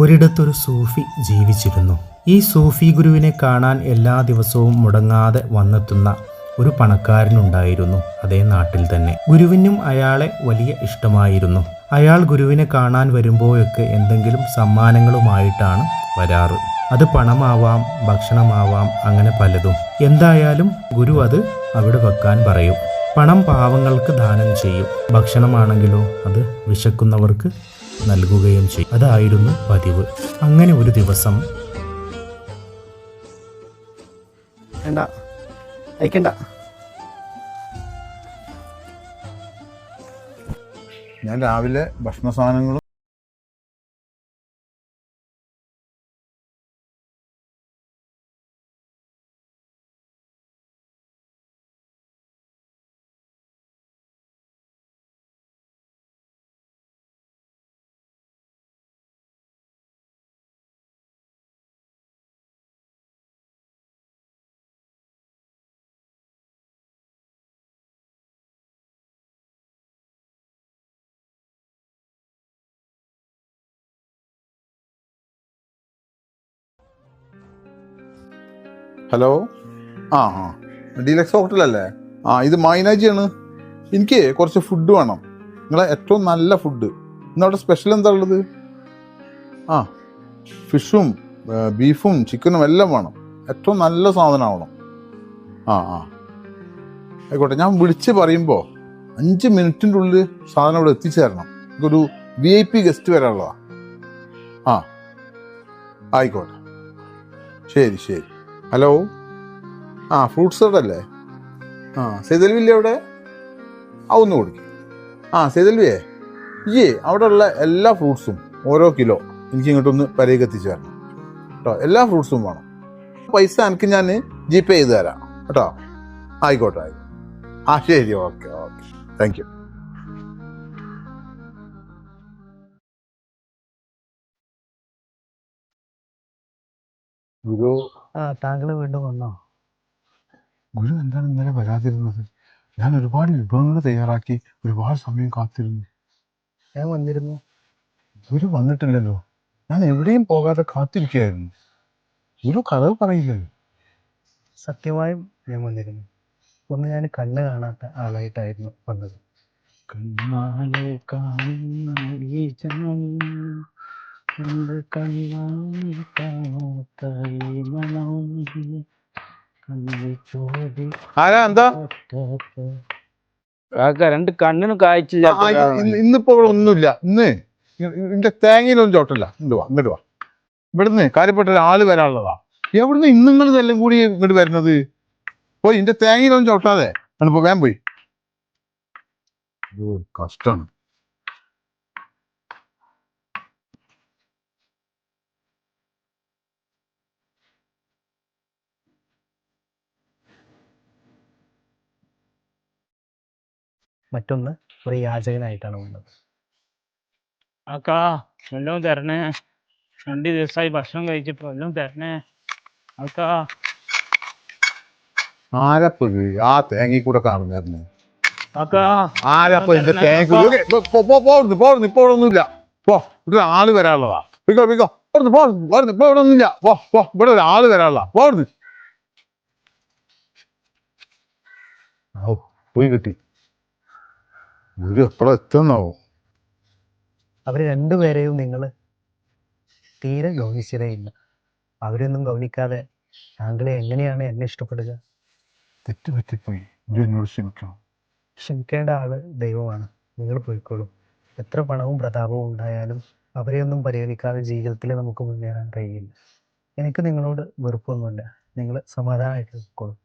ഒരിടത്തൊരു സൂഫി ജീവിച്ചിരുന്നു. ഈ സൂഫി ഗുരുവിനെ കാണാൻ എല്ലാ ദിവസവും മുടങ്ങാതെ വന്നെത്തുന്ന ഒരു പണക്കാരനുണ്ടായിരുന്നു അതേ നാട്ടിൽ തന്നെ. ഗുരുവിനും അയാളെ വലിയ ഇഷ്ടമായിരുന്നു. അയാൾ ഗുരുവിനെ കാണാൻ വരുമ്പോഴൊക്കെ എന്തെങ്കിലും സമ്മാനങ്ങളുമായിട്ടാണ് വരാറ്. അത് പണമാവാം ഭക്ഷണമാവാം അങ്ങനെ പലതും. എന്തായാലും ഗുരു അത് അവിടെ വെക്കാൻ പറയും. പണം പാവങ്ങൾക്ക് ദാനം ചെയ്യും. ഭക്ഷണമാണെങ്കിലോ അത് വിശക്കുന്നവർക്ക് നൽകുകയും ചെയ്യും. അതായിരുന്നു പതിവ്. അങ്ങനെ ഒരു ദിവസം വേണ്ട. അയക്കണ്ട. ഞാൻ രാവിലെ ഭക്ഷണ സാധനങ്ങളും ഹലോ ആ ആ. ഡീലക്സ് ഹോട്ടലല്ലേ ആ ഇത് മൈനാജിയാണ് എനിക്ക് കുറച്ച് ഫുഡ് വേണം. നിങ്ങളെ ഏറ്റവും നല്ല ഫുഡ് ഇന്നവിടെ സ്പെഷ്യൽ എന്താ ഉള്ളത്? ആ ഫിഷും ബീഫും ചിക്കനും എല്ലാം വേണം. ഏറ്റവും നല്ല സാധനമാവണം. ആ ആ. ആയിക്കോട്ടെ ഞാൻ വിളിച്ച് പറയുമ്പോൾ അഞ്ച് മിനിറ്റിന്റെ ഉള്ളിൽ സാധനം ഇവിടെ എത്തിച്ചു തരണം എനിക്കൊരു വി ഐ പി ഗസ്റ്റ് വരാനുള്ളതാണ് ആ. ആയിക്കോട്ടെ. ശരി ശരി. ഹലോ? ആ ഫ്രൂട്ട്സ് കടല്ലേ ആ സേതൽവില്ലേ അവിടെ? ആ ഒന്ന് കൊടുക്കും. ആ സേതൽവിയേ ഈ അവിടെ ഉള്ള എല്ലാ ഫ്രൂട്ട്സും ഓരോ കിലോ എനിക്ക് ഇങ്ങോട്ടൊന്ന് പരേക്ക് എത്തിച്ചു തരണം. കേട്ടോ എല്ലാ ഫ്രൂട്ട്സും വേണം. പൈസ എനിക്ക് ഞാൻ ജി പേ ചെയ്ത് തരാം. കേട്ടോ ആയിക്കോട്ടെ ആയിക്കോട്ടെ. ആ ശരി ഓക്കെ ഓക്കെ. താങ്ക് യു ഗുരു ആ താങ്കൾ വീണ്ടും വന്നോ? ഗുരു എന്താണ് ഇന്നലെ വരാതിരുന്നത്? ഞാൻ ഒരുപാട് വിഭവങ്ങൾ തയ്യാറാക്കി ഒരുപാട് സമയം കാത്തിരുന്നു. ഞാൻ വന്നിരുന്നു. ഗുരു വന്നിട്ടില്ലല്ലോ. ഞാൻ എവിടെയും പോകാതെ കാത്തിരിക്കുകയായിരുന്നു. ഗുരു കഥവ് പറയില്ലല്ലോ. സത്യമായും ഞാൻ വന്നിരുന്നു. ഒന്ന് ഞാൻ കണ്ണ് കാണാത്ത ആളായിട്ടായിരുന്നു വന്നത്. കണ്ണാലെ കാണുന്ന കണ്ണാലെ കാണാത്ത ഈ മനം കണ്ണിൽ ചോദി ആരാ? എന്താ? കാക്ക രണ്ട് കണ്ണിനും കാഴ്ച ആ, ഇ- ഇന്ന് ഇന്നിപ്പോ ഇവിടെ ഒന്നുമില്ല. ഇന്ന് എന്റെ തേങ്ങയിലൊന്നും ചോട്ടല്ല ഇങ്ങോട്ട് വാ ഇങ്ങോട്ട് വാ. ഇവിടുന്ന് കാര്യപ്പെട്ട ഒരാൾ വരാനുള്ളതാ. എവിടുന്ന് ഇന്നിങ്ങൾ ഇതെല്ലാം കൂടി ഇങ്ങോട്ട് വരുന്നത്? പോയി എന്റെ തേങ്ങയിലൊന്നും ചോട്ടാതെ പോ വേഗം പോയി. ഒരു കഷ്ടാണ്. മറ്റൊന്ന് ഒരു യാചകനായിട്ടാണ് വന്നത് അക്കാ എല്ലാം തരണേ. രണ്ട് ദിവസമായി ഭക്ഷണം കഴിച്ചപ്പോ എല്ലാം തരണേ. അക്കാ. ആരപ്പോ ഇത് ആ തേങ്ങയിൽ കൂടെ കാണുന്നായിരുന്നു കാക്കാ ആരപ്പോ എന്റെ തേങ്ങ കൂടി ഓക്കേ, പോ- പോ- പോ- പോരുന്നു പോരുന്നു ഇപ്പൊ ഇവിടെ ഒന്നുമില്ല പോ ഇവിടെ ആൾ വരാനുള്ളതാ. പിക്കോ പിക്കോ. പോരുന്നു പോരുന്നു പോരുന്നു ഇപ്പൊ ഇവിടെ ഒന്നുമില്ല പോ പോ ഇവിടെ ഒരു ആൾ വരാനുള്ള പോരുന്നു ഔ പോയി കിട്ടി. ഒരു എപ്പോഴും എത്തുന്നാവോ? അവർ രണ്ടുപേരെയും നിങ്ങൾ തീരെ ഗൗനിച്ചതേ ഇല്ല. അവരൊന്നും ഗൗനിക്കാതെ താങ്കളെ എങ്ങനെയാണ് എന്നെ ഇഷ്ടപ്പെടുക? തെറ്റ് പറ്റിപ്പോയി. ഇത് എന്നോട് ക്ഷമിക്കണം. ക്ഷമിക്കേണ്ട ആൾ ദൈവമാണ്. നിങ്ങൾ പോയിക്കോളൂ. എത്ര പണവും പ്രതാപവും ഉണ്ടായാലും അവരെയൊന്നും പരിഗണിക്കാതെ ജീവിതത്തിൽ നമുക്ക് മുന്നേറാൻ കഴിയില്ല. എനിക്ക് നിങ്ങളോട് വെറുപ്പൊന്നുമില്ല. നിങ്ങൾ സമാധാനമായിട്ട് പോയിക്കോളൂ